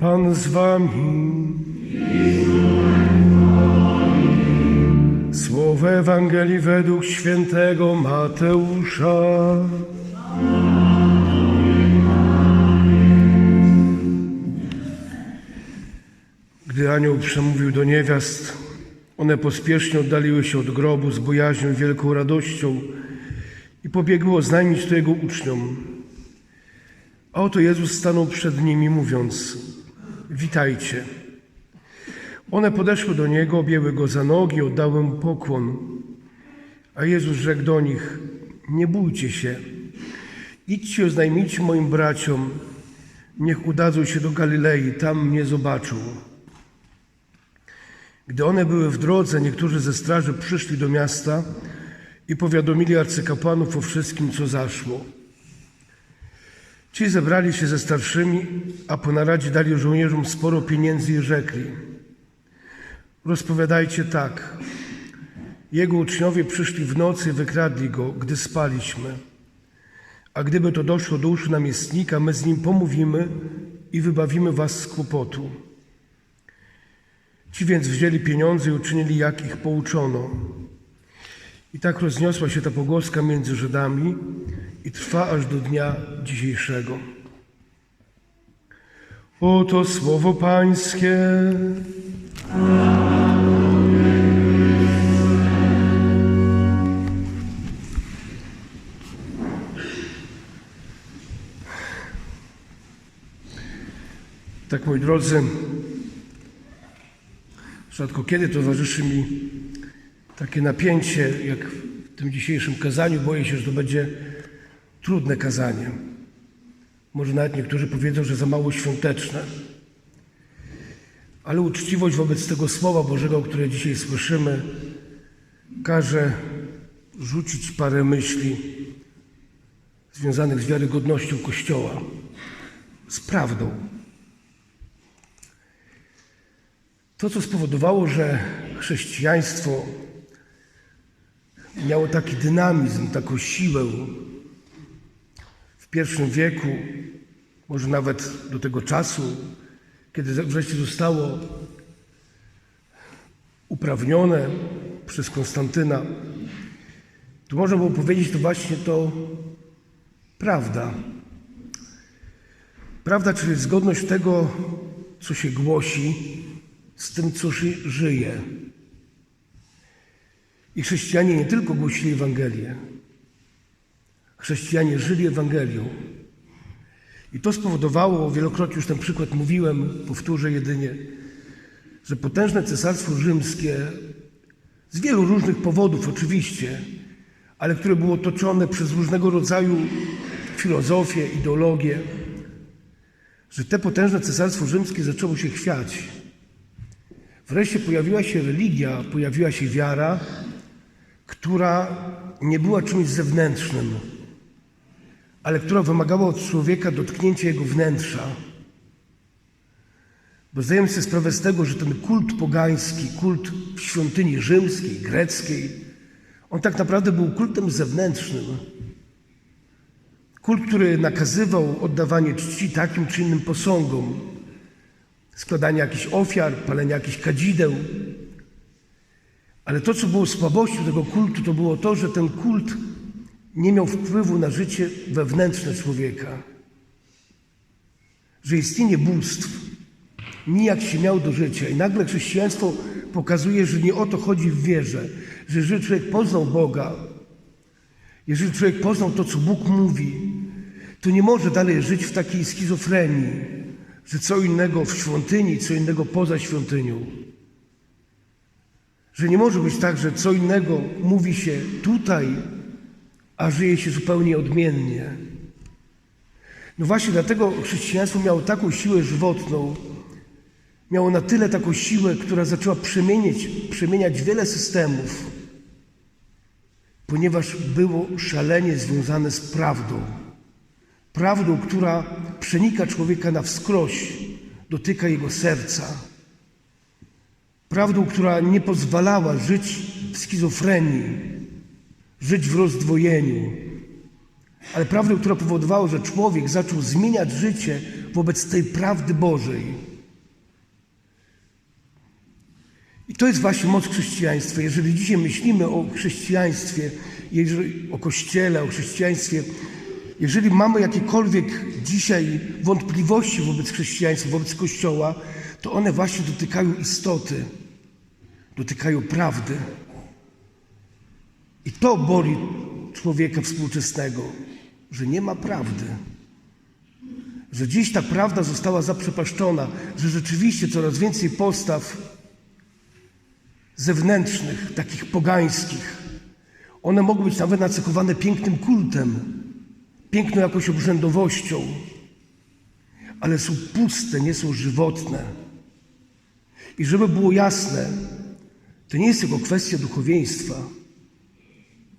Pan z wami. Słowo Ewangelii według świętego Mateusza. Gdy anioł przemówił do niewiast, one pospiesznie oddaliły się od grobu z bojaźnią i wielką radością i pobiegły oznajmić to jego uczniom. A oto Jezus stanął przed nimi, mówiąc: Witajcie. One podeszły do niego, objęły go za nogi, oddały mu pokłon. A Jezus rzekł do nich: Nie bójcie się. Idźcie, oznajmijcie moim braciom, niech udadzą się do Galilei, tam mnie zobaczą. Gdy one były w drodze, niektórzy ze straży przyszli do miasta i powiadomili arcykapłanów o wszystkim, co zaszło. Ci zebrali się ze starszymi, a po naradzie dali żołnierzom sporo pieniędzy i rzekli: Rozpowiadajcie tak. Jego uczniowie przyszli w nocy i wykradli go, gdy spaliśmy. A gdyby to doszło do uszu namiestnika, my z nim pomówimy i wybawimy was z kłopotu. Ci więc wzięli pieniądze i uczynili, jak ich pouczono. I tak rozniosła się ta pogłoska między Żydami i trwa aż do dnia dzisiejszego. Oto słowo Pańskie. Tak, moi drodzy, rzadko kiedy towarzyszy mi takie napięcie, jak w tym dzisiejszym kazaniu. Boję się, że to będzie trudne kazanie. Może nawet niektórzy powiedzą, że za mało świąteczne. Ale uczciwość wobec tego Słowa Bożego, które dzisiaj słyszymy, każe rzucić parę myśli związanych z wiarygodnością Kościoła, z prawdą. To, co spowodowało, że chrześcijaństwo miało taki dynamizm, taką siłę pierwszym wieku, może nawet do tego czasu, kiedy wreszcie zostało uprawnione przez Konstantyna, to można było powiedzieć, to właśnie to prawda. Prawda, czyli zgodność tego, co się głosi, z tym, co ży żyje. I chrześcijanie nie tylko głosili Ewangelię, chrześcijanie żyli Ewangelią. I to spowodowało, wielokrotnie już ten przykład mówiłem, powtórzę jedynie, że potężne cesarstwo rzymskie z wielu różnych powodów oczywiście, ale które było otoczone przez różnego rodzaju filozofię, ideologię, że te potężne cesarstwo rzymskie zaczęło się chwiać. Wreszcie pojawiła się religia, pojawiła się wiara, która nie była czymś zewnętrznym, ale która wymagała od człowieka dotknięcia jego wnętrza. Bo zdajemy sobie sprawę z tego, że ten kult pogański, kult w świątyni rzymskiej, greckiej, on tak naprawdę był kultem zewnętrznym. Kult, który nakazywał oddawanie czci takim czy innym posągom, składanie jakichś ofiar, palenie jakichś kadzideł. Ale to, co było słabością tego kultu, to było to, że ten kult nie miał wpływu na życie wewnętrzne człowieka. Że istnienie bóstw nijak się miał do życia. I nagle chrześcijaństwo pokazuje, że nie o to chodzi w wierze, że jeżeli człowiek poznał Boga, jeżeli człowiek poznał to, co Bóg mówi, to nie może dalej żyć w takiej schizofrenii, że co innego w świątyni, co innego poza świątynią. Że nie może być tak, że co innego mówi się tutaj, a żyje się zupełnie odmiennie. No właśnie dlatego chrześcijaństwo miało taką siłę żywotną, miało na tyle taką siłę, która zaczęła przemieniać, przemieniać wiele systemów, ponieważ było szalenie związane z prawdą. Prawdą, która przenika człowieka na wskroś, dotyka jego serca. Prawdą, która nie pozwalała żyć w schizofrenii, żyć w rozdwojeniu, ale prawdę, która powodowała, że człowiek zaczął zmieniać życie wobec tej prawdy Bożej. I to jest właśnie moc chrześcijaństwa. Jeżeli dzisiaj myślimy o chrześcijaństwie, jeżeli, o Kościele, o chrześcijaństwie, jeżeli mamy jakiekolwiek dzisiaj wątpliwości wobec chrześcijaństwa, wobec Kościoła, to one właśnie dotykają istoty, dotykają prawdy. I to boli człowieka współczesnego, że nie ma prawdy. Że dziś ta prawda została zaprzepaszczona, że rzeczywiście coraz więcej postaw zewnętrznych, takich pogańskich, one mogą być nawet nacechowane pięknym kultem, piękną jakąś obrzędowością, ale są puste, nie są żywotne. I żeby było jasne, to nie jest tylko kwestia duchowieństwa.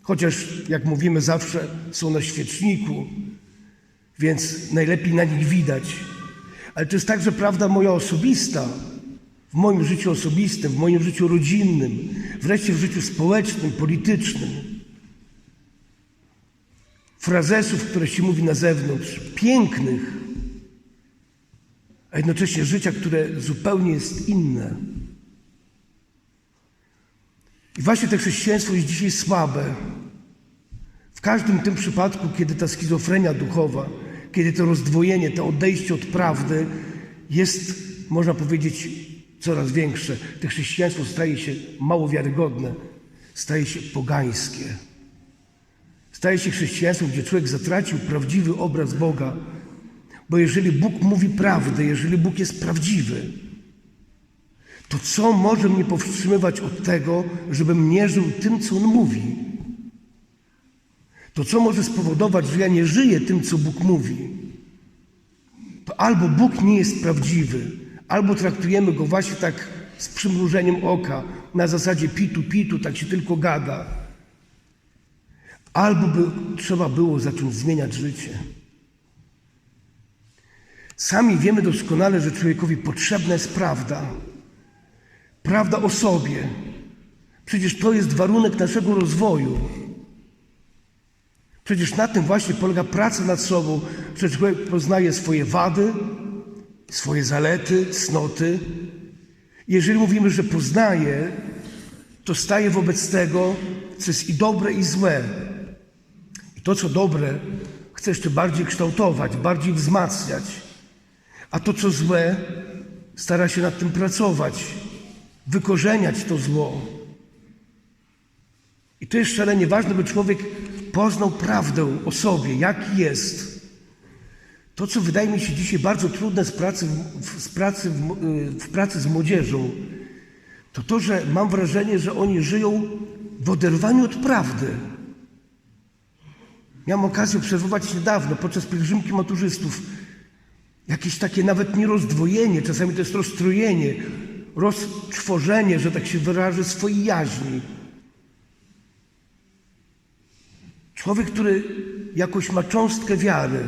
Chociaż, jak mówimy zawsze, są na świeczniku, więc najlepiej na nich widać. Ale to jest także prawda moja osobista, w moim życiu osobistym, w moim życiu rodzinnym, wreszcie w życiu społecznym, politycznym. Frazesów, które się mówi na zewnątrz, pięknych, a jednocześnie życia, które zupełnie jest inne. I właśnie to chrześcijaństwo jest dzisiaj słabe. W każdym tym przypadku, kiedy ta schizofrenia duchowa, kiedy to rozdwojenie, to odejście od prawdy jest, można powiedzieć, coraz większe. To chrześcijaństwo staje się mało wiarygodne, staje się pogańskie. Staje się chrześcijaństwem, gdzie człowiek zatracił prawdziwy obraz Boga, bo jeżeli Bóg mówi prawdę, jeżeli Bóg jest prawdziwy, to co może mnie powstrzymywać od tego, żebym nie żył tym, co On mówi? To co może spowodować, że ja nie żyję tym, co Bóg mówi? To albo Bóg nie jest prawdziwy, albo traktujemy Go właśnie tak z przymrużeniem oka, na zasadzie pitu, pitu, tak się tylko gada. Albo by trzeba było zacząć zmieniać życie. Sami wiemy doskonale, że człowiekowi potrzebna jest prawda. Prawda o sobie. Przecież to jest warunek naszego rozwoju. Przecież na tym właśnie polega praca nad sobą, że człowiek poznaje swoje wady, swoje zalety, cnoty. Jeżeli mówimy, że poznaje, to staje wobec tego, co jest i dobre, i złe. I to, co dobre, chce jeszcze bardziej kształtować, bardziej wzmacniać. A to, co złe, stara się nad tym pracować, wykorzeniać to zło. I to jest szalenie ważne, by człowiek poznał prawdę o sobie, jaki jest. To, co wydaje mi się dzisiaj bardzo trudne z pracy, w, z pracy, w, w pracy z młodzieżą, to to, że mam wrażenie, że oni żyją w oderwaniu od prawdy. Miałem okazję obserwować niedawno podczas pielgrzymki maturzystów jakieś takie nawet nie rozdwojenie, czasami to jest rozstrojenie, roztworzenie, że tak się wyrażę, swojej jaźni. Człowiek, który jakoś ma cząstkę wiary,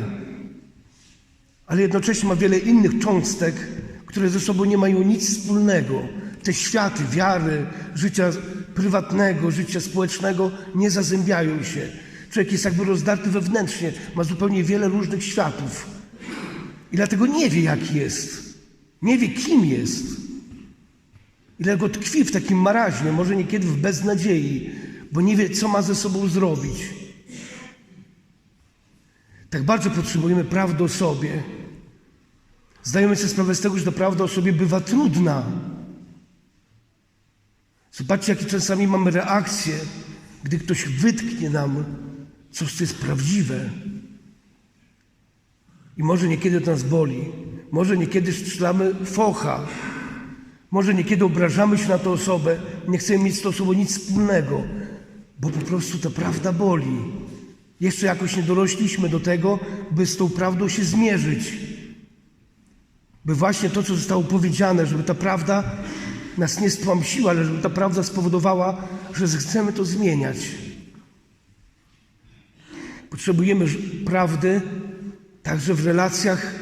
ale jednocześnie ma wiele innych cząstek, które ze sobą nie mają nic wspólnego. Te światy wiary, życia prywatnego, życia społecznego nie zazębiają się. Człowiek jest jakby rozdarty wewnętrznie, ma zupełnie wiele różnych światów. I dlatego nie wie, jaki jest. Nie wie, kim jest. I dlatego tkwi w takim maraźmie, może niekiedy w beznadziei, bo nie wie, co ma ze sobą zrobić. Tak bardzo potrzebujemy prawdy o sobie. Zdajemy sobie sprawę z tego, że ta prawda o sobie bywa trudna. Zobaczcie, jakie czasami mamy reakcje, gdy ktoś wytknie nam coś, co jest prawdziwe. I może niekiedy to nas boli, może niekiedy strzelamy focha, może niekiedy obrażamy się na tę osobę, nie chcemy mieć z tą osobą nic wspólnego, bo po prostu ta prawda boli. Jeszcze jakoś nie dorośliśmy do tego, by z tą prawdą się zmierzyć. By właśnie to, co zostało powiedziane, żeby ta prawda nas nie stłamsiła, ale żeby ta prawda spowodowała, że chcemy to zmieniać. Potrzebujemy prawdy także w relacjach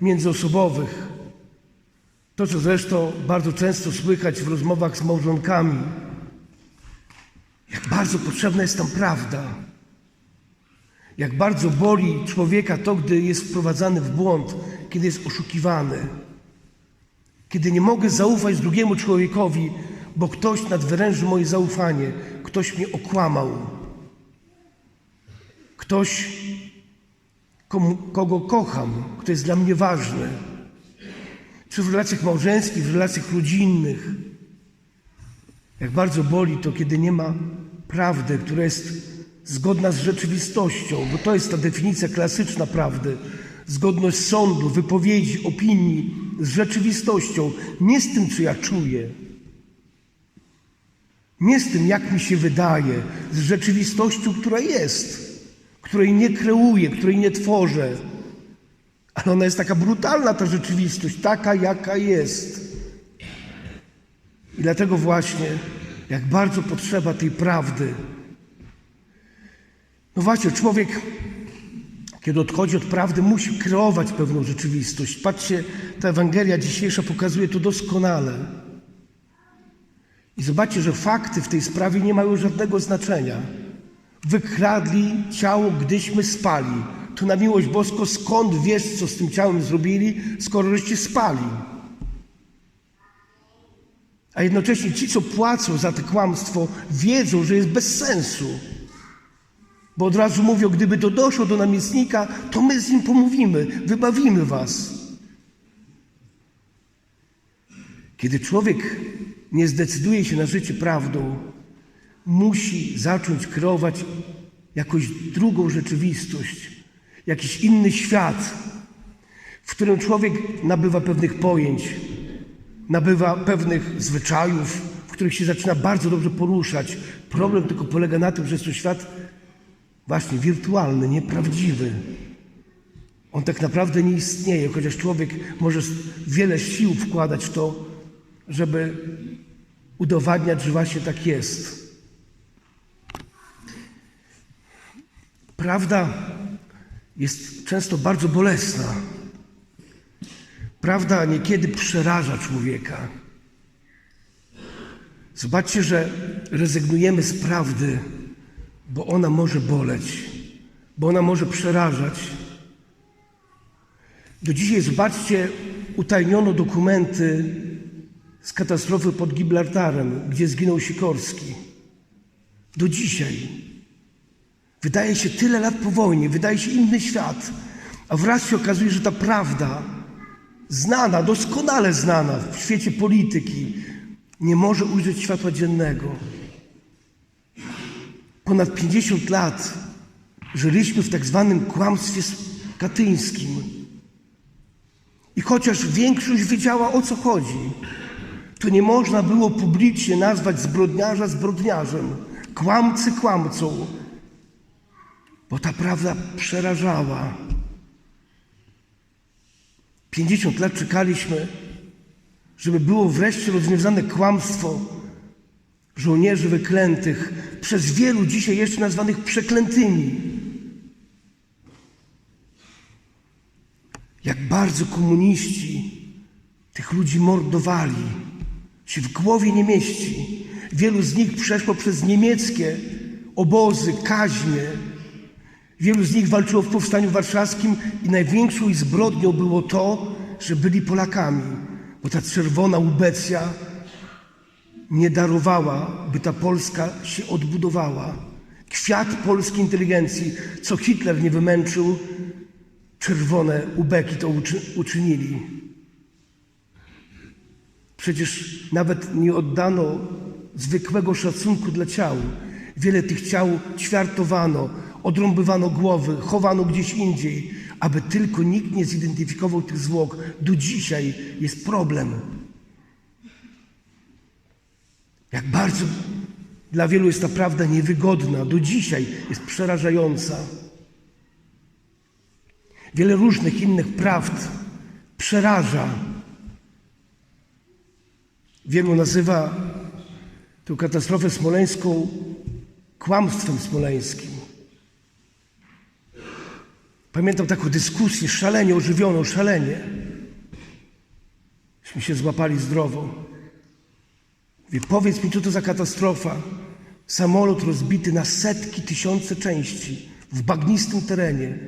międzyosobowych. To, co zresztą bardzo często słychać w rozmowach z małżonkami, jak bardzo potrzebna jest tam prawda. Jak bardzo boli człowieka to, gdy jest wprowadzany w błąd, kiedy jest oszukiwany. Kiedy nie mogę zaufać drugiemu człowiekowi, bo ktoś nadwyręży moje zaufanie, ktoś mnie okłamał. Ktoś, komu, kogo kocham, kto jest dla mnie ważny. Czy w relacjach małżeńskich, w relacjach rodzinnych. Jak bardzo boli to, kiedy nie ma prawdy, która jest zgodna z rzeczywistością, bo to jest ta definicja klasyczna prawdy. Zgodność sądu, wypowiedzi, opinii z rzeczywistością, nie z tym, co ja czuję, nie z tym, jak mi się wydaje, z rzeczywistością, która jest, której nie kreuję, której nie tworzę. Ale ona jest taka brutalna, ta rzeczywistość, taka, jaka jest. I dlatego właśnie, jak bardzo potrzeba tej prawdy. No właśnie, człowiek, kiedy odchodzi od prawdy, musi kreować pewną rzeczywistość. Patrzcie, ta Ewangelia dzisiejsza pokazuje to doskonale. I zobaczcie, że fakty w tej sprawie nie mają żadnego znaczenia. Wykradli ciało, gdyśmy spali. Tu na miłość boską, skąd wiesz, co z tym ciałem zrobili, skoro żeście spali? A jednocześnie ci, co płacą za to kłamstwo, wiedzą, że jest bez sensu. Bo od razu mówią, gdyby to doszło do namiestnika, to my z nim pomówimy, wybawimy was. Kiedy człowiek nie zdecyduje się na życie prawdą, musi zacząć kreować jakąś drugą rzeczywistość, jakiś inny świat, w którym człowiek nabywa pewnych pojęć, nabywa pewnych zwyczajów, w których się zaczyna bardzo dobrze poruszać. Problem tylko polega na tym, że jest to świat właśnie wirtualny, nieprawdziwy. On tak naprawdę nie istnieje, chociaż człowiek może wiele sił wkładać w to, żeby udowadniać, że właśnie tak jest. Prawda jest często bardzo bolesna. Prawda niekiedy przeraża człowieka. Zobaczcie, że rezygnujemy z prawdy, bo ona może boleć, bo ona może przerażać. Do dzisiaj, zobaczcie, utajniono dokumenty z katastrofy pod Gibraltarem, gdzie zginął Sikorski. Do dzisiaj. Wydaje się tyle lat po wojnie, wydaje się inny świat, a wraz się okazuje, że ta prawda, znana, doskonale znana w świecie polityki, nie może ujrzeć światła dziennego. Ponad 50 lat żyliśmy w tak zwanym kłamstwie katyńskim. I chociaż większość wiedziała o co chodzi, to nie można było publicznie nazwać zbrodniarza zbrodniarzem, kłamcy kłamcą, bo ta prawda przerażała. 50 lat czekaliśmy, żeby było wreszcie rozwiązane kłamstwo żołnierzy wyklętych, przez wielu dzisiaj jeszcze nazwanych przeklętymi. Jak bardzo komuniści tych ludzi mordowali, się w głowie nie mieści. Wielu z nich przeszło przez niemieckie obozy, kaźnie. Wielu z nich walczyło w powstaniu warszawskim i największą ich zbrodnią było to, że byli Polakami, bo ta czerwona ubecja nie darowała, by ta Polska się odbudowała. Kwiat polskiej inteligencji, co Hitler nie wymęczył, czerwone ubeki to uczy, uczynili. Przecież nawet nie oddano zwykłego szacunku dla ciał. Wiele tych ciał ćwiartowano, odrąbywano głowy, chowano gdzieś indziej, aby tylko nikt nie zidentyfikował tych zwłok. Do dzisiaj jest problem. Jak bardzo dla wielu jest ta prawda niewygodna, do dzisiaj jest przerażająca. Wiele różnych innych prawd przeraża. Wielu nazywa tę katastrofę smoleńską kłamstwem smoleńskim. Pamiętam taką dyskusję, szalenie ożywioną, szalenie. Myśmy się złapali zdrowo. Mówię, powiedz mi, co to za katastrofa. Samolot rozbity na setki, tysiące części w bagnistym terenie.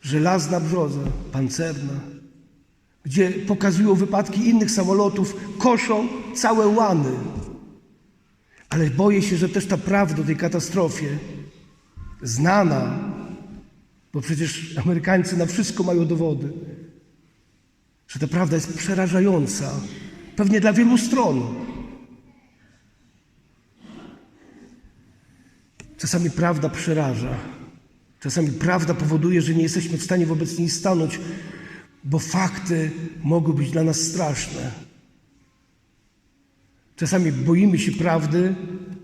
Żelazna brzoza, pancerna. gdzie pokazują wypadki innych samolotów, koszą całe łany. Ale boję się, że też ta prawda o tej katastrofie, znana, bo przecież Amerykańcy na wszystko mają dowody, że ta prawda jest przerażająca, pewnie dla wielu stron. Czasami prawda przeraża. Czasami prawda powoduje, że nie jesteśmy w stanie wobec niej stanąć, bo fakty mogą być dla nas straszne. Czasami boimy się prawdy,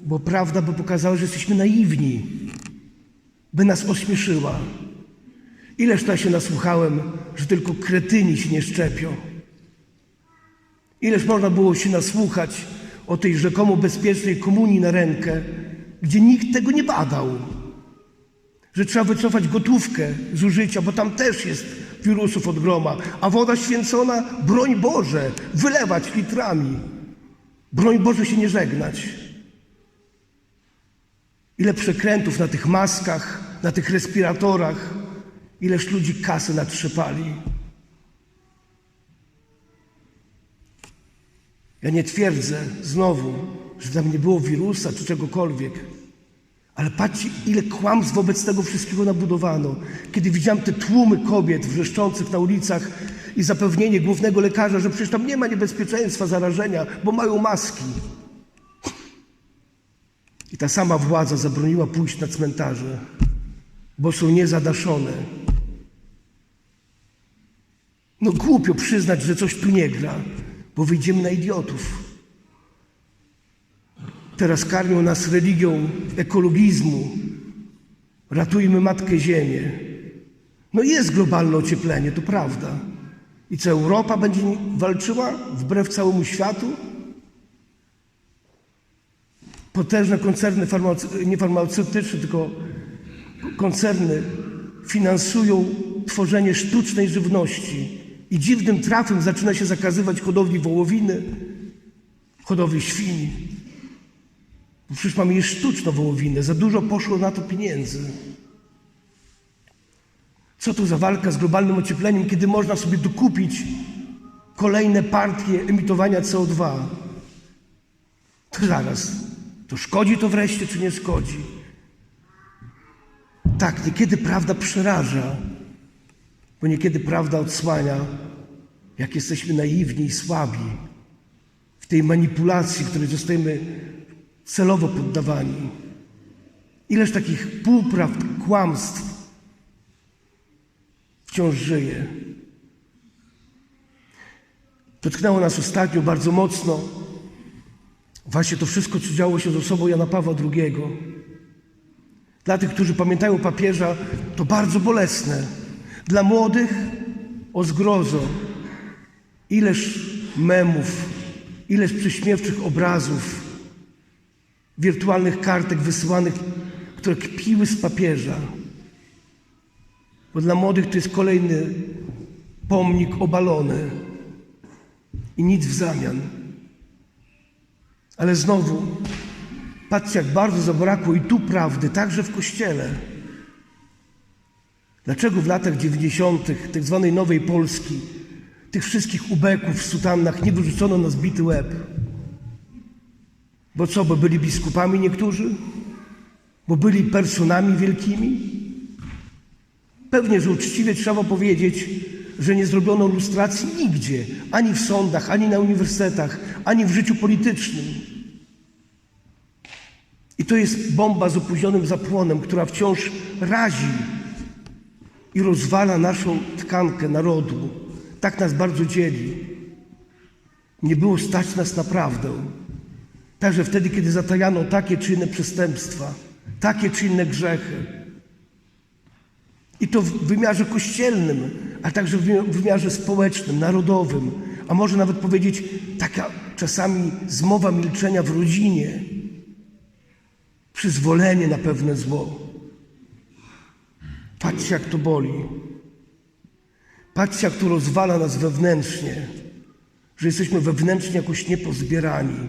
bo prawda by pokazała, że jesteśmy naiwni, by nas ośmieszyła. Ileż ja się nasłuchałem, że tylko kretyni się nie szczepią. Ileż można było się nasłuchać o tej rzekomo bezpiecznej komunii na rękę, gdzie nikt tego nie badał. Że trzeba wycofać gotówkę z użycia, bo tam też jest wirusów od groma, a woda święcona, broń Boże, wylewać litrami. Broń Boże się nie żegnać. Ile przekrętów na tych maskach, na tych respiratorach, ileż ludzi kasy natrzepali. Ja nie twierdzę znowu, że tam nie było wirusa czy czegokolwiek, ale patrzcie, ile kłamstw wobec tego wszystkiego nabudowano. Kiedy widziałem te tłumy kobiet wrzeszczących na ulicach i zapewnienie głównego lekarza, że przecież tam nie ma niebezpieczeństwa zarażenia, bo mają maski. I ta sama władza zabroniła pójść na cmentarze, bo są niezadaszone. No głupio przyznać, że coś tu nie gra, bo wyjdziemy na idiotów. Teraz karmią nas religią ekologizmu. Ratujmy Matkę Ziemię. No jest globalne ocieplenie, to prawda. I co Europa będzie walczyła wbrew całemu światu? Potężne koncerny farmace- nie farmaceutyczne, tylko koncerny finansują tworzenie sztucznej żywności. I dziwnym trafem zaczyna się zakazywać hodowli wołowiny, hodowli świń. Bo przecież mamy je sztuczną wołowinę, za dużo poszło na to pieniędzy. Co to za walka z globalnym ociepleniem, kiedy można sobie dokupić kolejne partie emitowania CO2? To zaraz, to szkodzi to wreszcie, czy nie szkodzi? Tak, niekiedy prawda przeraża, bo niekiedy prawda odsłania, jak jesteśmy naiwni i słabi w tej manipulacji, której zostajemy celowo poddawani. Ileż takich półprawd, kłamstw wciąż żyje. Dotknęło nas ostatnio bardzo mocno właśnie to wszystko, co działo się z osobą Jana Pawła II. Dla tych, którzy pamiętają papieża, to bardzo bolesne. Dla młodych o zgrozo. Ileż memów, ileż prześmiewczych obrazów, wirtualnych kartek wysyłanych, które kpiły z papieża. Bo dla młodych to jest kolejny pomnik obalony i nic w zamian. Ale znowu, patrzcie, jak bardzo zabrakło i tu prawdy, także w kościele. Dlaczego w latach 90. tak zwanej Nowej Polski tych wszystkich ubeków w sutannach nie wyrzucono na zbity łeb? Bo co, bo byli biskupami niektórzy? Bo byli personami wielkimi? Pewnie, że uczciwie trzeba powiedzieć, że nie zrobiono lustracji nigdzie, ani w sądach, ani na uniwersytetach, ani w życiu politycznym. I to jest bomba z opóźnionym zapłonem, która wciąż razi i rozwala naszą tkankę narodu. Tak nas bardzo dzieli. Nie było stać nas na prawdę. Także wtedy, kiedy zatajano takie czy inne przestępstwa, takie czy inne grzechy. I to w wymiarze kościelnym, a także w wymiarze społecznym, narodowym, a może nawet powiedzieć taka czasami zmowa milczenia w rodzinie, przyzwolenie na pewne zło. Patrzcie, jak to boli. Patrzcie, jak rozwala nas wewnętrznie, że jesteśmy wewnętrznie jakoś niepozbierani,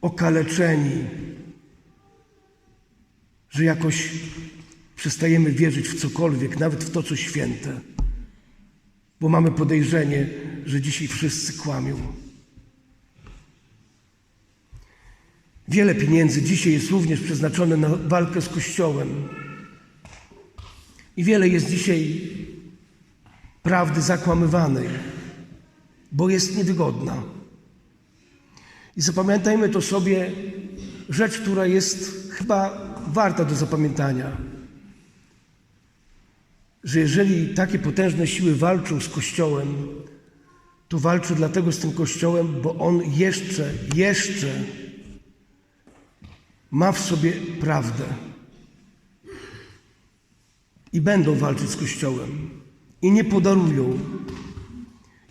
okaleczeni, że jakoś przestajemy wierzyć w cokolwiek, nawet w to, co święte. bo mamy podejrzenie, że dzisiaj wszyscy kłamią. Wiele pieniędzy dzisiaj jest również przeznaczone na walkę z Kościołem. I wiele jest dzisiaj prawdy zakłamywanej, bo jest niewygodna. I zapamiętajmy to sobie, rzecz, która jest chyba warta do zapamiętania. Że jeżeli takie potężne siły walczą z Kościołem, to walczą dlatego z tym Kościołem, bo on jeszcze, jeszcze ma w sobie prawdę. I będą walczyć z Kościołem. I nie podarują.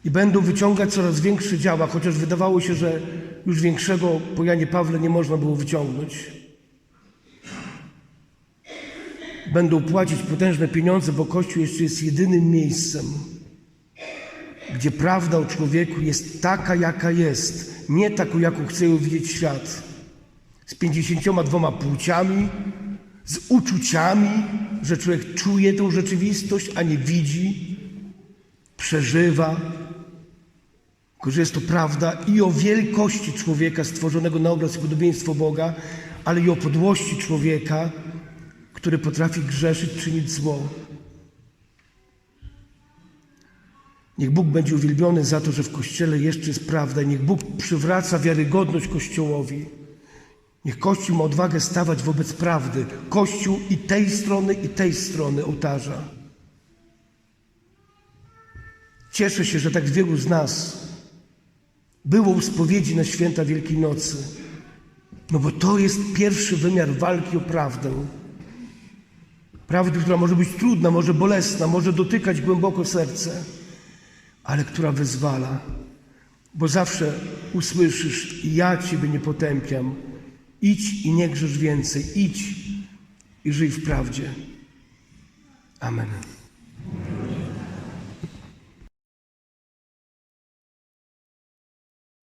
I będą wyciągać coraz większe działa, chociaż wydawało się, że już większego po Janie Pawle nie można było wyciągnąć. Będą płacić potężne pieniądze, bo Kościół jeszcze jest jedynym miejscem, gdzie prawda o człowieku jest taka, jaka jest, nie taką, jaką chce ją widzieć świat. Z pięćdziesięcioma dwoma płciami, z uczuciami, że człowiek czuje tę rzeczywistość, a nie widzi, przeżywa. Tylko, że jest to prawda i o wielkości człowieka stworzonego na obraz i podobieństwo Boga, ale i o podłości człowieka, który potrafi grzeszyć, czynić zło. Niech Bóg będzie uwielbiony za to, że w Kościele jeszcze jest prawda niech Bóg przywraca wiarygodność Kościołowi. Niech Kościół ma odwagę stawać wobec prawdy. Kościół i tej strony, i tej strony ołtarza. Cieszę się, że tak wielu z nas było u spowiedzi na święta Wielkiej Nocy. No bo to jest pierwszy wymiar walki o prawdę. Prawdy, która może być trudna, może bolesna, może dotykać głęboko serce, ale która wyzwala. Bo zawsze usłyszysz, ja Ciebie nie potępiam. Idź i nie grzesz więcej. Idź i żyj w prawdzie. Amen.